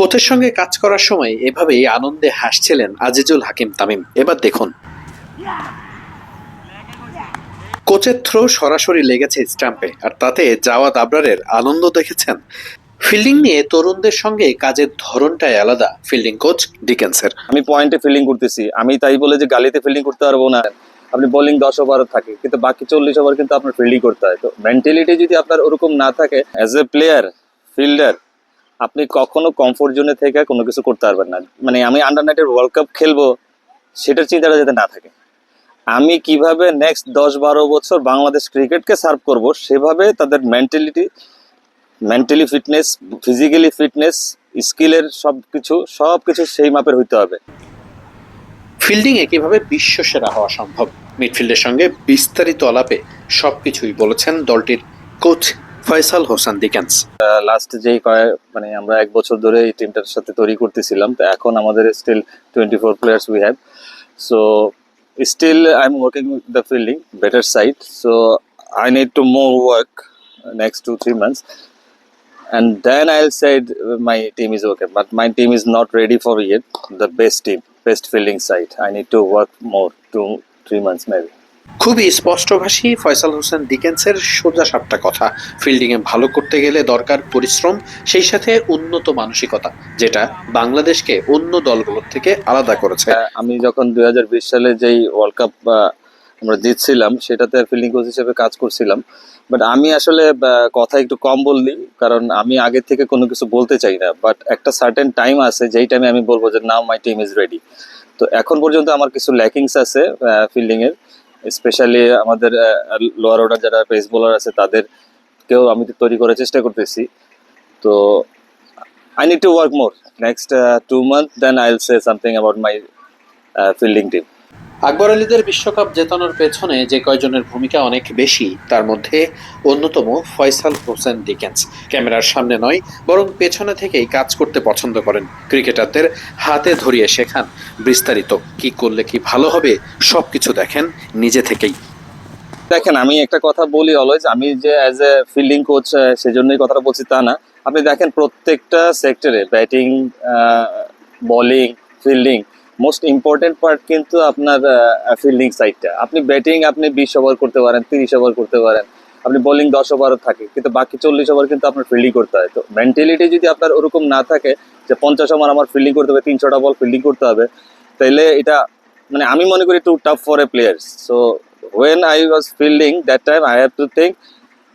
কোচের সঙ্গে কাজ করার সময় এভাবেই আনন্দে হাসছিলেন আজিজুল হাকিম তামিম। এবার দেখুন। কোচের থ্রো সরাসরি লেগেছে স্টাম্পে আর তাতে জাওয়াদ আবরারের আনন্দ দেখেছেন। ফিল্ডিং নিয়ে তরুণদের সঙ্গে কাজের ধরনটাই আলাদা ফিল্ডিং কোচ ডিকেন্সের। আমি পয়েন্টে ফিল্ডিং করতেছি। আমি তাই বলে যে গালিতে ফিল্ডিং করতে পারব না। আপনি বোলিং দশ ওভার থাকে, কিন্তু বাকি চল্লিশ ওভার কিন্তু আপনার ফিল্ডিং করতে হয়। তো মেন্টালিটি যদি আপনার ওরকম না থাকে অ্যাজ এ প্লেয়ার ফিল্ডার আপনি কখনো কমফোর্ট জোনে থেকে কোনো কিছু করতে পারবেন না। মানে আমি আন্ডার নাইটের ওয়ার্ল্ড কাপ খেলব, সেটার চিন্তাটা যাতে না থাকে। আমি কীভাবে নেক্সট দশ বারো বছর বাংলাদেশ ক্রিকেটকে সার্ভ করব, সেভাবে তাদের mentality mentally fitness physically fitness স্কিলের সব কিছু সব কিছু সেই মাপের হইতে হবে। ফিল্ডিংয়ে কীভাবে বিশ্বসেরা হওয়া সম্ভব? মিডফিল্ডের সঙ্গে বিস্তারিত আলাপে সবকিছুই বলেছেন দলটির coach Faisal Hossain Dickens last যেই কয়েক মানে আমরা এক বছর ধরে এই টিমটার সাথে তৈরি করতেছিলাম তো এখন আমাদের still twenty four players we have so still I am working with the fielding better side so I need to more work next two three months and then I'll say uh, my team is okay. But my team is not ready for yet. The best team, best fielding side. I need to work more, two, three months maybe. খুবই স্পষ্টভাষী ফয়সাল হোসেন ডিকেন্সের সোজা সাপটা কথা। ফিল্ডিংয়ে ভালো করতে গেলে দরকার পরিশ্রম, সেই সাথে উন্নত মানসিকতা, যেটা বাংলাদেশকে অন্য দলগুলোর থেকে আলাদা করেছে। আমি যখন দুই হাজার বিশ সালে যেই ওয়ার্ল্ড কাপ আমরা জিতছিলাম, সেটাতে ফিল্ডিং কোচ হিসেবে কাজ করছিলাম। বাট আমি আসলে কথা একটু কম বললি কারণ আমি আগে থেকে কোনো কিছু বলতে চাই না। বাট একটা সার্টেন টাইম আছে, যেই টাইমে আমি বলব যে now my team is ready তো এখন পর্যন্ত আমার কিছু ল্যাকিংস আছে ফিল্ডিং এর স্পেশালি আমাদের লোয়ার অর্ডার যারা পেস বোলার আছে, তাদেরকেও আমি তৈরি করার চেষ্টা করতেছি। তো I need to work more next two month then I will say something about my fielding team Akbar আলীদের বিশ্বকাপ জেতানোর পেছনে যে কয়জনের ভূমিকা অনেক বেশি, তার মধ্যে অন্যতম ফয়সাল হোসেন ডিকেন্স। ক্যামেরার সামনে নয়, বরং পেছনে থেকেই কাজ করতে পছন্দ করেন ক্রিকেটারদের হাতে ধরিয়ে শেখান। বিস্তারিত কি করলে কি ভালো হবে সব কিছু দেখেন নিজে থেকেই। দেখেন, আমি একটা কথা বলি অলওয়েজ, আমি যে অ্যাজ এ ফিল্ডিং কোচ সেজন্যই কথাটা বলছি তা না। আপনি দেখেন, প্রত্যেকটা সেক্টরে batting bowling fielding most important part কিন্তু আপনার ফিল্ডিং সাইডটা আপনি ব্যাটিং আপনি বিশ ওভার করতে পারেন, তিরিশ ওভার করতে পারেন। আপনি বোলিং দশ ওভারও থাকে, কিন্তু বাকি চল্লিশ ওভার কিন্তু আপনার ফিল্ডিং করতে হয়। তো মেন্টালিটি যদি আপনার ওরকম না থাকে, যে পঞ্চাশ ওভার আমার ফিল্ডিং করতে হবে, তিনশোটা বল ফিল্ডিং করতে হবে তাহলে এটা মানে আমি মনে করি too tough for a player so when I was fielding that time I have to think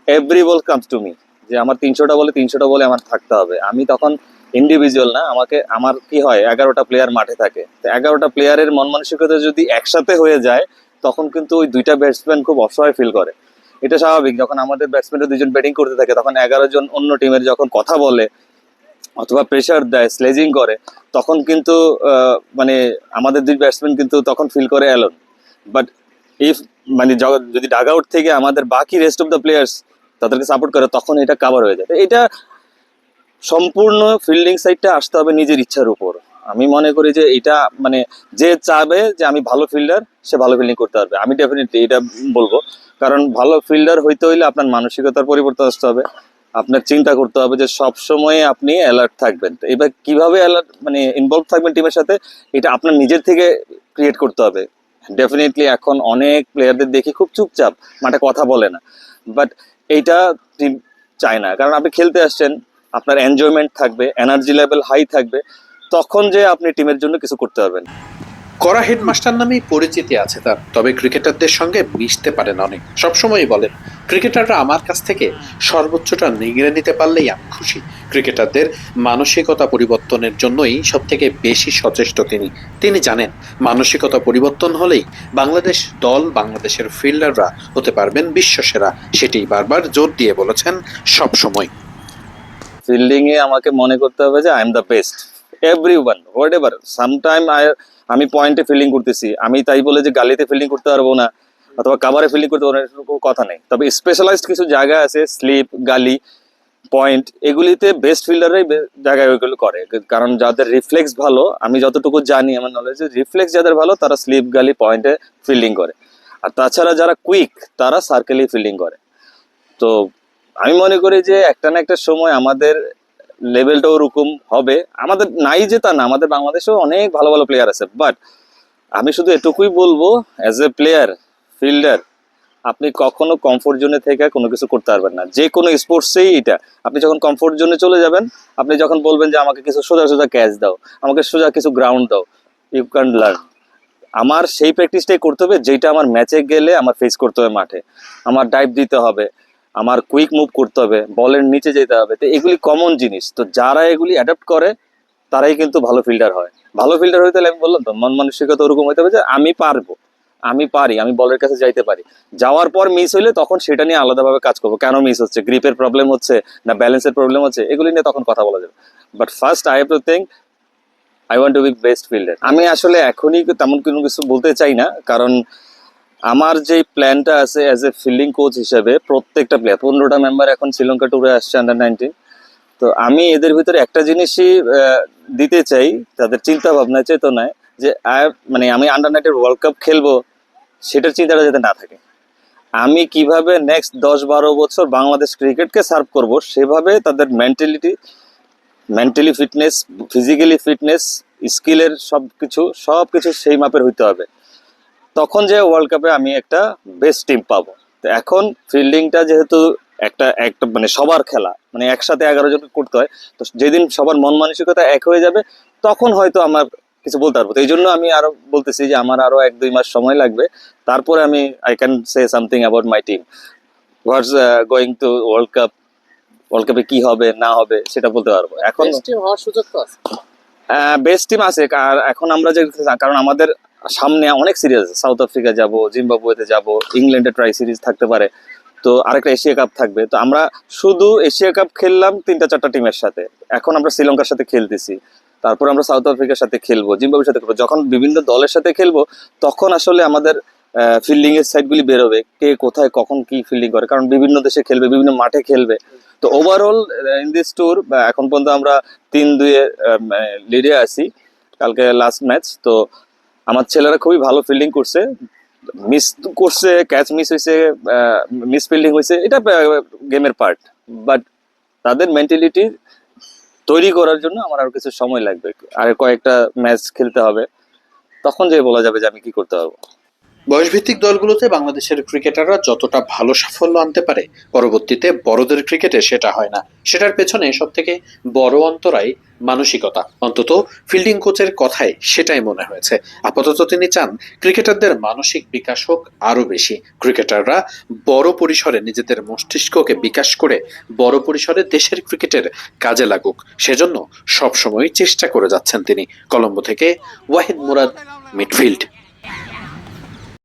every ball comes to me যে আমার তিনশোটা বলে তিনশোটা বলে আমার থাকতে হবে। আমি তখন ইন্ডিভিজুয়াল না, আমাকে, আমার কি হয়, এগারোটা প্লেয়ার মাঠে থাকে। তো এগারোটা প্লেয়ারের মন মানসিকতা যদি একসাথে হয়ে যায়, তখন কিন্তু ওই দুইটা ব্যাটসম্যান খুব অসহায় ফিল করে। এটা স্বাভাবিক, যখন আমাদের ব্যাটসম্যানরা দুজন ব্যাটিং করতে থাকে, তখন এগারো জন অন্য টিমের যখন কথা বলে, অথবা প্রেশার দেয় স্লেজিং করে, তখন কিন্তু মানে আমাদের দুই ব্যাটসম্যান কিন্তু তখন ফিল করে অ্যালোন বাট ইফ মানে যদি ডাগ আউট থেকে আমাদের বাকি রেস্ট অফ দ্য প্লেয়ার্স তাদেরকে সাপোর্ট করে, তখন এটা কাভার হয়ে যায়। এটা সম্পূর্ণ ফিল্ডিং সাইডটা আসতে হবে নিজের ইচ্ছার উপর। আমি মনে করি যে এটা মানে যে চাবে যে আমি ভালো ফিল্ডার, সে ভালো ফিল্ডিং করতে পারবে। আমি ডেফিনেটলি এটা বলব। কারণ ভালো ফিল্ডার হইতে হইলে আপনার মানসিকতার পরিবর্তন আসতে হবে। আপনার চিন্তা করতে হবে যে সব সময় আপনি অ্যালার্ট থাকবেন। এবার কীভাবে অ্যালার্ট মানে ইনভলভ থাকবেন টিমের সাথে, এটা আপনার নিজের থেকে ক্রিয়েট করতে হবে। ডেফিনেটলি এখন অনেক প্লেয়ারদের দেখি খুব চুপচাপ, মাঠে কথা বলে না। বাট এইটা টিম চায় না। কারণ আপনি খেলতে আসছেন আপনার এনজয়মেন্ট থাকবে এনার্জি লেভেল হাই থাকবে, তখন যে আপনি টিমের জন্য কিছু করতে পারবেন। করা হেডমাস্টার নামেই পরিচিতি আছে তার, তবে ক্রিকেটারদের সঙ্গে মিশতে পারেন অনেক। সবসময়ই বলেন, ক্রিকেটাররা আমার কাছ থেকে সর্বোচ্চটা নিগড়ে নিতে পারলেই আমি খুশি। ক্রিকেটারদের মানসিকতা পরিবর্তনের জন্যই সব থেকে বেশি সচেষ্ট তিনি। তিনি জানেন, মানসিকতা পরিবর্তন হলেই বাংলাদেশ দল, বাংলাদেশের ফিল্ডাররা হতে পারবেন বিশ্বসেরা। সেটি বারবার জোর দিয়ে বলেছেন সব সময় ফিল্ডিং এ আমাকে মনে করতে হবে যে I am the best everyone whatever sometime আমি পয়েন্টে ফিল্ডিং করতেছি। আমি তাই বলে যে, গালিতে ফিল্ডিং করতে পারব না, অথবা কাভারে ফিল্ডিং করতে পারব না, এরকম কথা নেই। তবে স্পেশালাইজড কিছু জায়গা আছে স্লিপ গালি পয়েন্ট এগুলিতে বেস্ট ফিল্ডাররাই জায়গায় ওইগুলো করে। কারণ যাদের রিফ্লেক্স ভালো, আমি যতটুকু জানি, আমার নলেজ রিফ্লেক্স যাদের ভালো, তারা স্লিপ গালি পয়েন্টে ফিল্ডিং করে। আর তাছাড়া যারা কুইক তারা সার্কেলেই ফিল্ডিং করে। তো আমি মনে করি যে একটা না একটা সময় আমাদের লেভেলটা ওরকম হবে। আমাদের নাই যে তা না, আমাদের বাংলাদেশেও অনেক ভালো ভালো প্লেয়ার আছে। বাট আমি শুধু এটুকুই বলব অ্যাজ এ প্লেয়ার ফিল্ডার আপনি কখনো কমফোর্ট জোনে থেকে কোনো কিছু করতে পারবেন না। যে কোনো স্পোর্টসেই এটা। আপনি যখন কমফোর্ট জোনে চলে যাবেন, আপনি যখন বলবেন যে আমাকে কিছু সোজা সোজা ক্যাচ দাও, আমাকে সোজা কিছু গ্রাউন্ড দাও ইউ ক্যান লার্ন আমার সেই প্র্যাকটিসটাই করতে হবে, যেটা আমার ম্যাচে গেলে আমার ফেস করতে হবে মাঠে। আমার ডাইভ দিতে হবে। আমার কুইক মুভ করতে হবে, বলের নিচে যেতে হবে, তো এগুলি কমন জিনিস। তো যারা এগুলি অ্যাডাপ্ট করে, তারাই কিন্তু ভালো ফিল্ডার হয়। ভালো ফিল্ডার হইতে আমি বললাম তো, মন মানসিকতা ওরকম হইতে হবে যে আমি পারব, আমি পারি, আমি বলের কাছে যাইতে পারি। যাওয়ার পর মিস হইলে তখন সেটা নিয়ে আলাদাভাবে কাজ করব। কেন মিস হচ্ছে? গ্রিপের প্রবলেম হচ্ছে না ব্যালেন্সের প্রবলেম হচ্ছে? এগুলি নিয়ে তখন কথা বলা যাবে। But first I have to think I want to be best fielder আমি আসলে এখনই তেমন কোনো কিছু বলতে চাই না, কারণ আমার যে প্ল্যানটা আছে অ্যাজ এ ফিল্ডিং কোচ হিসেবে প্রত্যেকটা প্লেয়ার পনেরোটা মেম্বার এখন শ্রীলঙ্কা ট্যুরে আসছে আন্ডার নাইনটিন তো আমি এদের ভিতরে একটা জিনিসই দিতে চাই, তাদের চিন্তা ভাবনা চেতনায়, যে মানে আমি আন্ডার নাইনটিন ওয়ার্ল্ড কাপ খেলব, সেটার চিন্তাটা যাতে না থাকে। আমি কীভাবে নেক্সট দশ বারো বছর বাংলাদেশ ক্রিকেটকে সার্ভ করব, সেভাবে তাদের mentality mentally fitness physically fitness স্কিলের সব কিছু সব কিছু সেই মাপের হইতে হবে। তখন যে ওয়ার্ল্ড কাপে আমি একটা বেস্ট টিম পাবো। তো এখন ফিল্ডিংটা যেহেতু একটা একটা মানে সবার খেলা মানে একসাথে এগারো জন করতে হয় তো যেদিন সবার মন মানসিকতা এক হয়ে যাবে তখন হয়তো আমার কিছু বলতে পারব। তো এই জন্য আমি আরও বলতেছি যে আমার আরও এক দুই মাস সময় লাগবে। তারপরে আমি I can say something about my team what's going to world cup world কাপে কি হবে না হবে সেটা বলতে পারব। এখন team হওয়ার সুযোগ তো আছে। বেস্ট টিম আছে আর এখন আমরা যে কারণ আমাদের সামনে অনেক সিরিজ আছে। সাউথ আফ্রিকা যাব জিম্বাবুয়েতে যাব ইংল্যান্ডে ট্রাই সিরিজ থাকতে পারে। তো আরেকটা এশিয়া কাপ থাকবে। তো আমরা শুধু এশিয়া কাপ খেললাম তিনটা চারটা টিমের সাথে। এখন আমরা শ্রীলঙ্কার সাথে খেলতেছি। তারপর আমরা সাউথ আফ্রিকার সাথে খেলব জিম্বাবুয়ের সাথে খেলব। যখন বিভিন্ন দলের সাথে খেলব, তখন আসলে আমাদের ফিল্ডিং এর সাইডগুলি বেরোবে কে কোথায়, কখন কি ফিল্ডিং করে। কারণ বিভিন্ন দেশে খেলবে, বিভিন্ন মাঠে খেলবে। তো ওভারঅল ইন দিস ট্যুর এখন পর্যন্ত আমরা তিন দুয়ে লিডে আছি। কালকে লাস্ট ম্যাচ তো আমার ছেলেরা খুবই ভালো ফিল্ডিং করছে। মিস করছে ক্যাচ মিস হয়েছে মিস ফিল্ডিং হয়েছে এটা গেমের পার্ট বাট তাদের মেন্টালিটি তৈরি করার জন্য আমার আরও কিছু সময় লাগবে। আর কয়েকটা ম্যাচ খেলতে হবে। তখন যে বলা যাবে যে আমি কি করতে পারব। বয়সভিত্তিক দলগুলোতে বাংলাদেশের ক্রিকেটাররা যতটা ভালো সাফল্য আনতে পারে, পরবর্তীতে বড়দের ক্রিকেটে সেটা হয় না। সেটার পেছনে সব থেকে বড় অন্তরাই মানসিকতা। অন্তত ফিল্ডিং কোচের কথায় সেটাই মনে হয়েছে। আপাতত তিনি চান ক্রিকেটারদের মানসিক বিকাশ হোক আরও বেশি। ক্রিকেটাররা বড় পরিসরে নিজেদের মস্তিষ্ককে বিকাশ করে বড় পরিসরে দেশের ক্রিকেটের কাজে লাগুক। সেজন্য সবসময় চেষ্টা করে যাচ্ছেন তিনি। কলম্বো থেকে ওয়াহিদ মুরাদ, মিডফিল্ড।